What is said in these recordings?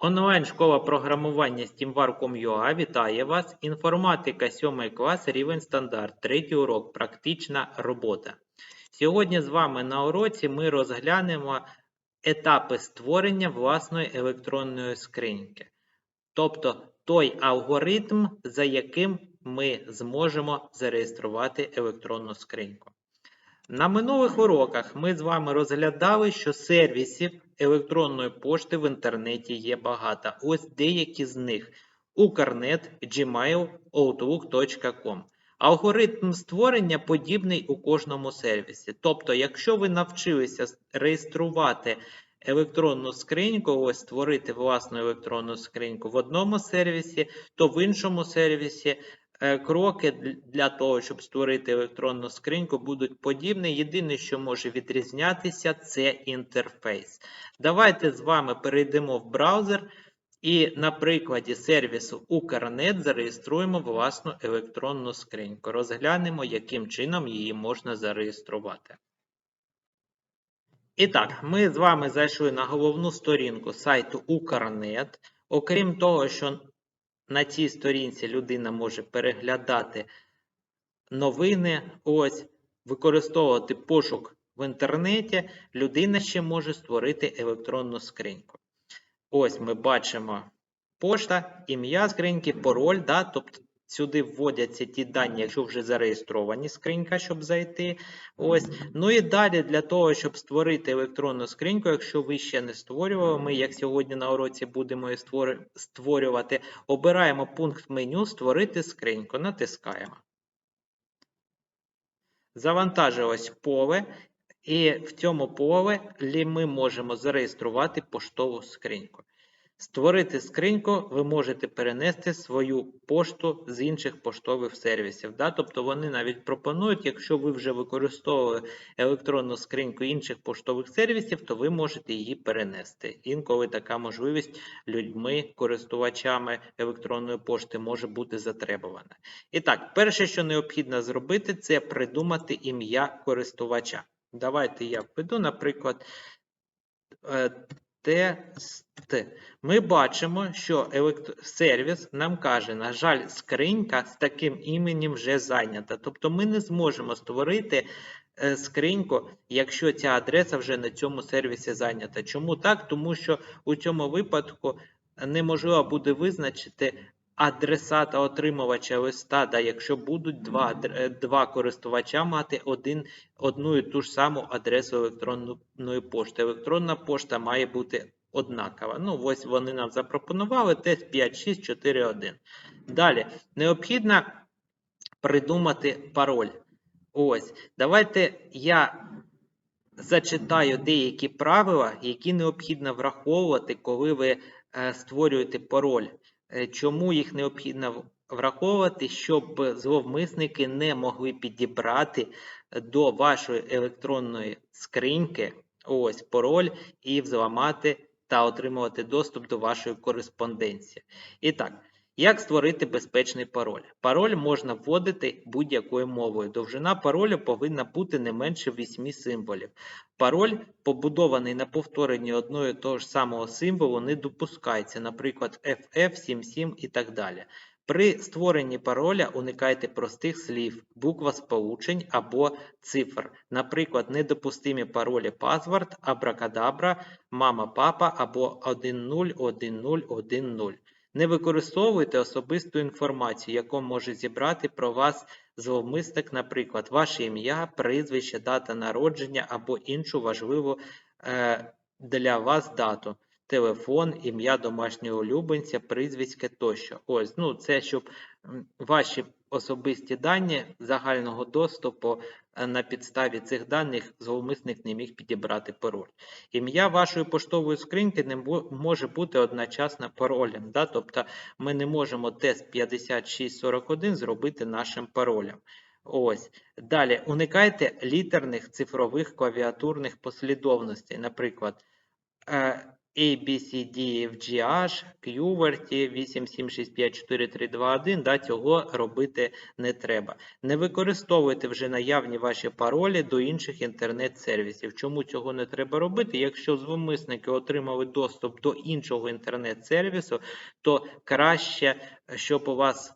Онлайн-школа програмування SteamWar.com.ua вітає вас. Інформатика 7 клас, рівень стандарт, третій урок, практична робота. Сьогодні з вами на уроці ми розглянемо етапи створення власної електронної скриньки. Тобто той алгоритм, за яким ми зможемо зареєструвати електронну скриньку. На минулих уроках ми з вами розглядали, що сервісів електронної пошти в інтернеті є багато. Ось деякі з них: Укрнет, Gmail, Outlook.com. Алгоритм створення подібний у кожному сервісі. Тобто, якщо ви навчилися реєструвати електронну скриньку, ось створити власну електронну скриньку в одному сервісі, то в іншому сервісі кроки для того, щоб створити електронну скриньку, будуть подібні. Єдине, що може відрізнятися, це інтерфейс. Давайте з вами перейдемо в браузер і на прикладі сервісу Укрнет зареєструємо власну електронну скриньку. Розглянемо, яким чином її можна зареєструвати. І так, ми з вами зайшли на головну сторінку сайту Укрнет. Окрім того, що на цій сторінці людина може переглядати новини, ось, використовувати пошук в інтернеті, людина ще може створити електронну скриньку. Ось ми бачимо пошта, ім'я скриньки, пароль, да, тобто сюди вводяться ті дані, якщо вже зареєстровані скринька, щоб зайти. Ось. Ну і далі для того, щоб створити електронну скриньку, якщо ви ще не створювали, ми, як сьогодні на уроці будемо її створювати, обираємо пункт меню Створити скриньку, натискаємо. Завантажилось поле, і в цьому поле ми можемо зареєструвати поштову скриньку. Створити скриньку ви можете перенести свою пошту з інших поштових сервісів. Да? Тобто вони навіть пропонують, якщо ви вже використовували електронну скриньку інших поштових сервісів, то ви можете її перенести. Інколи така можливість людьми, користувачами електронної пошти може бути затребувана. І так, перше, що необхідно зробити, це придумати ім'я користувача. Давайте я введу, наприклад, е, тест. Ми бачимо, що сервіс нам каже, на жаль, скринька з таким іменем вже зайнята. Тобто ми не зможемо створити е, скриньку, якщо ця адреса вже на цьому сервісі зайнята. Чому так? Тому що у цьому випадку неможливо буде визначити адресата отримувача листа, да, якщо будуть два, е, два користувача мати один, одну і ту ж саму адресу електронної пошти. Електронна пошта має бути однакова. Ну, ось вони нам запропонували тест 5641. Далі необхідно придумати пароль. Ось, давайте я зачитаю деякі правила, які необхідно враховувати, коли ви е, створюєте пароль. Е, Чому їх необхідно враховувати, щоб зловмисники не могли підібрати до вашої електронної скриньки ось пароль і взламати та отримувати доступ до вашої кореспонденції. І так, як створити безпечний пароль? Пароль можна вводити будь-якою мовою. Довжина паролю повинна бути не менше 8 символів. Пароль, побудований на повторенні одного і того ж самого символу, не допускається, наприклад, FF, 77 і так далі. При створенні пароля уникайте простих слів, буквосполучень або цифр. Наприклад, недопустимі паролі password, абракадабра, мама, папа або 101010. Не використовуйте особисту інформацію, яку може зібрати про вас зловмисник, наприклад, ваше ім'я, прізвище, дата народження або іншу важливу е, для вас дату. Телефон, ім'я домашнього улюбленця, прізвиське тощо. Ось, ну це щоб ваші особисті дані загального доступу е, на підставі цих даних зловмисник не міг підібрати пароль. Ім'я вашої поштової скриньки не може бути одночасно паролем. Да? Тобто ми не можемо тест 5641 зробити нашим паролем. Ось. Далі уникайте літерних цифрових клавіатурних послідовностей. Наприклад, е, ABCDFGH, QWERTY 876543221, да, цього робити не треба. Не використовуйте вже наявні ваші паролі до інших інтернет-сервісів. Чому цього не треба робити? Якщо зловмисники отримали доступ до іншого інтернет-сервісу, то краще, щоб у вас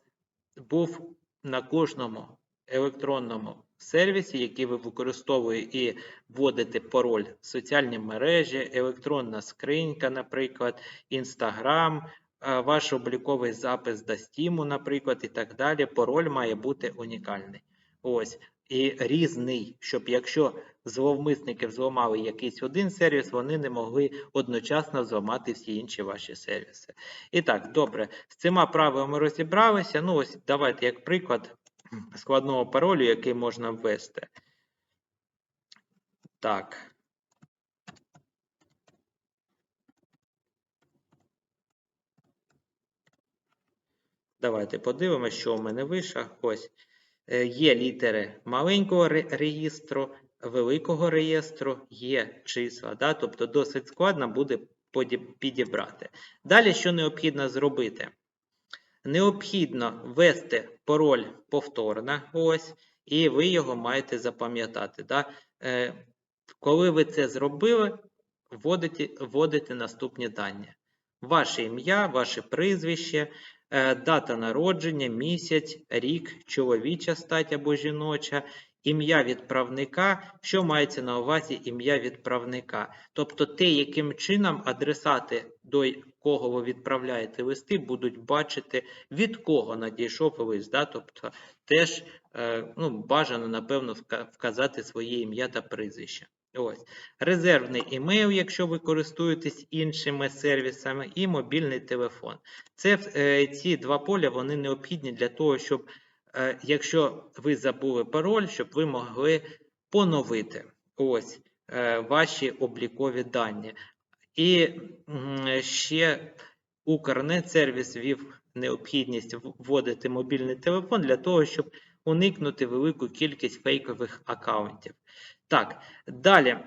був на кожному електронному сервісі, який ви використовуєте і вводите пароль в соціальні мережі, електронна скринька, наприклад, Instagram, е, ваш обліковий запис до Steam, наприклад, і так далі. Пароль має бути унікальний. Ось. І різний, щоб якщо зловмисники взломали якийсь один сервіс, вони не могли одночасно взломати всі інші ваші сервіси. І так, добре, з цими правилами розібралися. Ну, ось давайте як приклад складного паролю, який можна ввести. Так. Давайте подивимося, що в мене вийшло. Ось. Е, Є літери маленького реєстру, великого реєстру, є числа. Да? Тобто досить складно буде підібрати. Далі, що необхідно зробити? Необхідно ввести пароль повторно, ось, і ви його маєте запам'ятати. Да? Е, коли ви це зробили, вводите, вводите наступні дані. Ваше ім'я, ваше прізвище, е, дата народження, місяць, рік, чоловіча стать або жіноча, ім'я відправника, що мається на увазі ім'я відправника. Тобто те, яким чином адресати, до кого ви відправляєте листи, будуть бачити, від кого надійшов лист. Да? Тобто теж е, ну, бажано, напевно, вказати своє ім'я та прізвище. Ось. Резервний імейл, якщо ви користуєтесь іншими сервісами, і мобільний телефон. Це е, ці два поля вони необхідні для того, щоб якщо ви забули пароль, щоб ви могли поновити ось е, ваші облікові дані. І ще Укрнет-сервіс ввів необхідність вводити мобільний телефон для того, щоб уникнути велику кількість фейкових аккаунтів. Так, далі,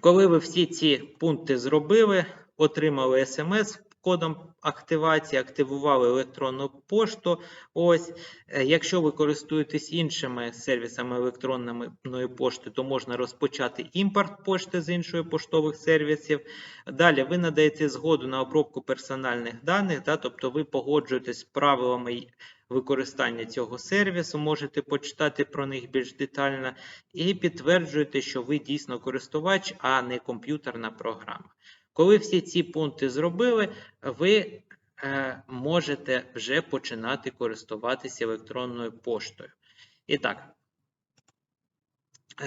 коли ви всі ці пункти зробили, отримали смс кодом активації, активували електронну пошту. Ось, е, якщо ви користуєтесь іншими сервісами електронної пошти, то можна розпочати імпорт пошти з іншої поштових сервісів. Далі ви надаєте згоду на обробку персональних даних, да, тобто ви погоджуєтесь з правилами використання цього сервісу, можете почитати про них більш детально, і підтверджуєте, що ви дійсно користувач, а не комп'ютерна програма. Коли всі ці пункти зробили, ви е, можете вже починати користуватися електронною поштою. І так,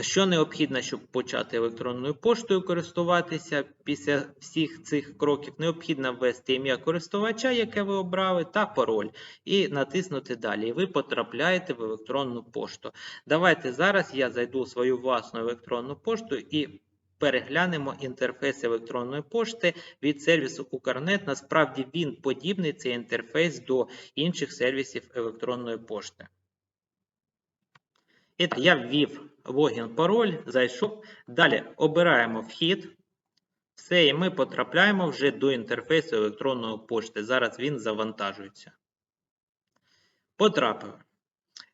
що необхідно, щоб почати електронною поштою користуватися після всіх цих кроків? Необхідно ввести ім'я користувача, яке ви обрали, та пароль, і натиснути далі. І ви потрапляєте в електронну пошту. Давайте зараз я зайду в свою власну електронну пошту і переглянемо інтерфейс електронної пошти від сервісу Укрнет. Насправді він подібний цей інтерфейс до інших сервісів електронної пошти. І я ввів логін, пароль, зайшов. Далі обираємо вхід. Все, і ми потрапляємо вже до інтерфейсу електронної пошти. Зараз він завантажується. Потрапив.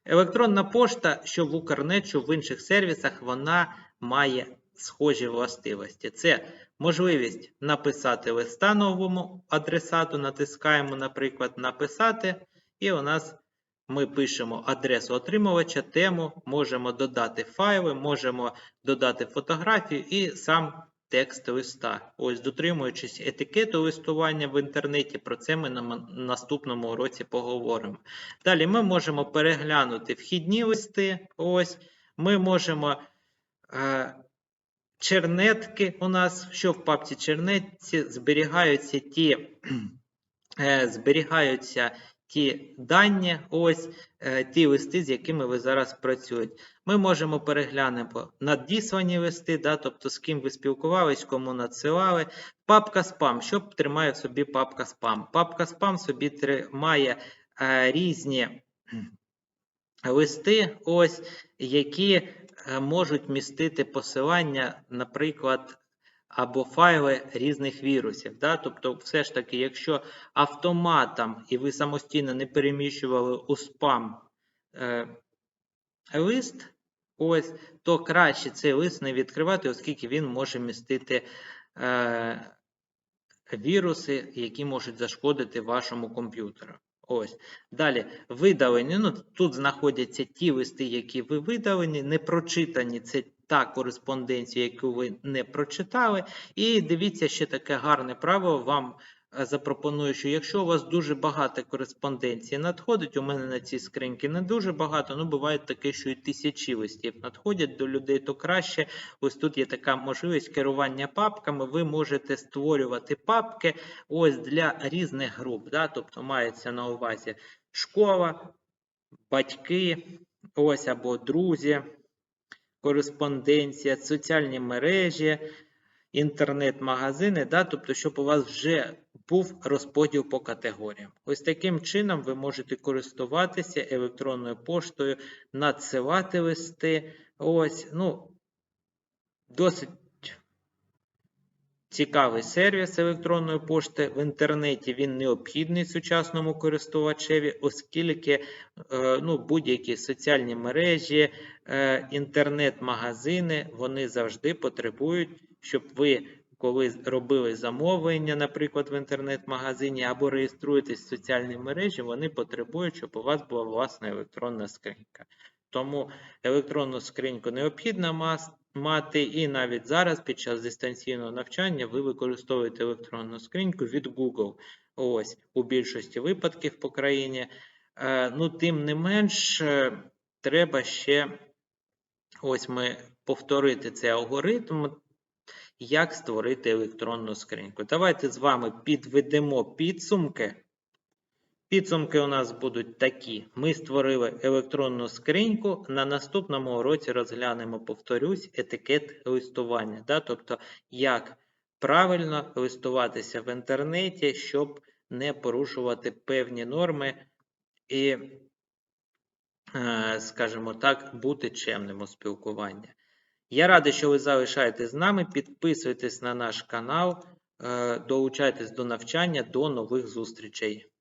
Електронна пошта, що в Укрнет, що в інших сервісах, вона має схожі властивості. Це можливість написати листа новому адресату, натискаємо, наприклад, написати, і у нас ми пишемо адресу отримувача, тему, можемо додати файли, можемо додати фотографію і сам текст листа. Ось, дотримуючись етикету листування в інтернеті, про це ми на наступному уроці поговоримо. Далі ми можемо переглянути вхідні листи. Ось, ми можемо. Е, чернетки у нас, що в папці чернетці зберігаються ті, е, зберігаються ті дані, ось е, ті листи, з якими ви зараз працюєте. Ми можемо переглянути надіслані листи, да, тобто з ким ви спілкувались, кому надсилали. Папка спам. Що тримає в собі папка спам? Папка спам собі тримає е, різні листи, ось, які можуть містити посилання, наприклад, або файли різних вірусів. Да? Тобто, все ж таки, якщо автоматом і ви самостійно не переміщували у спам е, лист, ось, то краще цей лист не відкривати, оскільки він може містити е, віруси, які можуть зашкодити вашому комп'ютеру. Ось. Далі, видалені. Ну, тут знаходяться ті листи, які ви видалені, не прочитані. Це та кореспонденція, яку ви не прочитали. І дивіться, ще таке гарне правило вам запропоную, що якщо у вас дуже багато кореспонденції надходить, у мене на цій скриньці не дуже багато, ну буває таке, що і тисячі листів надходять до людей, то краще. Ось тут є така можливість керування папками. Ви можете створювати папки ось для різних груп. Да? Тобто мається на увазі школа, батьки, ось або друзі, кореспонденція, соціальні мережі, інтернет-магазини, да? тобто, щоб у вас вже був розподіл по категоріям. Ось таким чином ви можете користуватися електронною поштою, надсилати листи. Ось, ну, досить цікавий сервіс електронної пошти. В інтернеті він необхідний сучасному користувачеві, оскільки е, ну, будь-які соціальні мережі, е, інтернет-магазини, вони завжди потребують, щоб ви, коли робили замовлення, наприклад, в інтернет-магазині або реєструєтесь в соціальній мережі, вони потребують, щоб у вас була власна електронна скринька. Тому електронну скриньку необхідно мати, і навіть зараз, під час дистанційного навчання, ви використовуєте електронну скриньку від Google. Ось у більшості випадків по країні. Е, Ну, тим не менш, е, треба ще ось ми повторити цей алгоритм, як створити електронну скриньку. Давайте з вами підведемо підсумки. Підсумки у нас будуть такі: ми створили електронну скриньку. На наступному уроці розглянемо, повторюсь, етикет листування. Да? Тобто, як правильно листуватися в інтернеті, щоб не порушувати певні норми і, е, скажімо так, бути чемним у спілкуванні. Я радий, що ви залишаєтесь з нами. Підписуйтесь на наш канал, е, долучайтесь до навчання, до нових зустрічей.